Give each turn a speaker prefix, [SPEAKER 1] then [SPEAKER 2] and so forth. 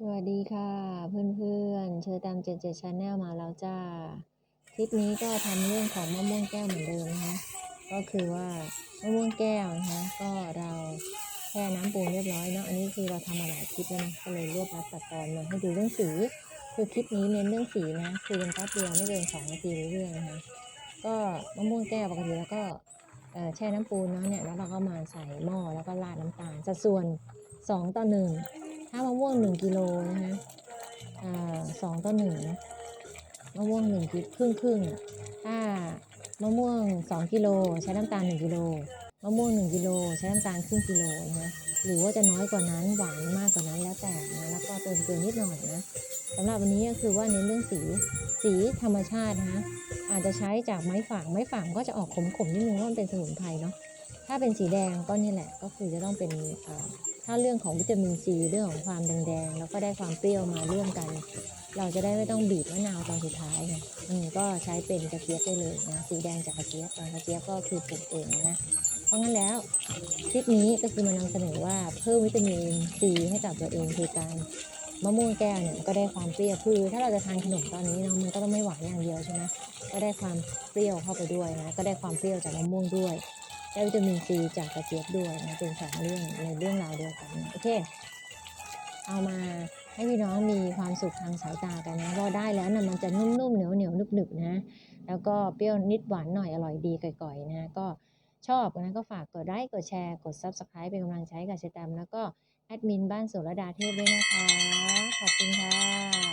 [SPEAKER 1] สวัสดีค่ะเพื่อนๆเชอตามเจเจชาแนลมาแล้วจ้า คลิปนี้ก็ทำเรื่องของมะม่วงแก้วเหมือนเดิมนะคะ ก็คือว่ามะม่วงแก้วนะคะก็เราแช่น้ำปูนเรียบร้อยเนาะอันนี้คือเราทำมาหลายคลิปแล้วนะก็เลยรวบรัดตัดตอนมาให้ดูเรื่องสี คือคลิปนี้เน้นเรื่องสีนะคุยกันแป๊บเดียวไม่เกินสองนาทีเรื่องนะคะก็มะม่วงแก้วปกติแล้วก็แช่น้ำปูนเนาะเนี่ยแล้วเราก็มาใส่หม้อแล้วก็ราดน้ำตาลสัดส่วน2ต่อ1 ถ้ามะม่วง1กิโลนะคะสองต่อหนึ่งมะม่วง1กิครึ่งครึ่งถ้ามะม่วง2กิโลใช้น้ำตาล1กิโลมะม่วง1กิโลใช้น้ำตาลครึ่งกิโลนะคะหรือว่าจะน้อยกว่านั้นหวานมากกว่านั้นแล้วแต่นะแล้วก็เติมเกลือนิดหน่อยนะสำหรับวันนี้ก็คือว่าเน้นเรื่องสีสีธรรมชาตินะอาจจะใช้จากไม้ฝางไม้ฝางก็จะออกขมๆนิดนึงเพราะมันเป็นสมุนไพรเนาะถ้าเป็นสีแดงก็นี่แหละก็คือจะต้องเป็น ถ้าเรื่องของวิตามินซีเรื่องของความแดงๆแล้วก็ได้ความเปรี้ยวมาร่วมกัน เราจะได้ไม่ต้องบีบมะนาวตอนสุดท้ายอืมก็ใช้เป็นกระเจี๊ยบได้เลยนะสีแดงจากกระเจี๊ยบกระเจี๊ยบก็คือปลูกเองนะเพราะงั้นแล้วคลิปนี้ก็คือมานำเสนอว่าเพิ่มวิตามินซีให้กับตัวเองคือการมะม่วงแก้วเนี่ยก็ได้ความเปรี้ยวคือ ถ้าเราจะทานขนมตอนนี้เนาะมันก็ต้องไม่หวานอย่างเดียวใช่ไหมก็ได้ความเปรี้ยวเข้าไปด้วยนะก็ได้ความเปรี้ยวจากมะม่วงด้วย ได้วิตามินซีจากกระเจี๊ยบด้วยนะเป็นสองเรื่องในเรื่องราวเดียวกันโอเค เอามาให้พี่น้องมีความสุขทางสายตากันนะพอได้แล้วนะมันจะนุ่มๆเหนียวเหนียวๆนึบๆนะ แล้วก็เปรี้ยวนิดหวานหน่อยอร่อยดีก่อยๆนะก็ชอบนะก็ฝากกดไลค์กดแชร์กด Subscribe เป็นกำลังใจกับเชแตมแล้วก็แอดมินบ้านสุรดาเทพด้วยนะคะ ขอบคุณค่ะ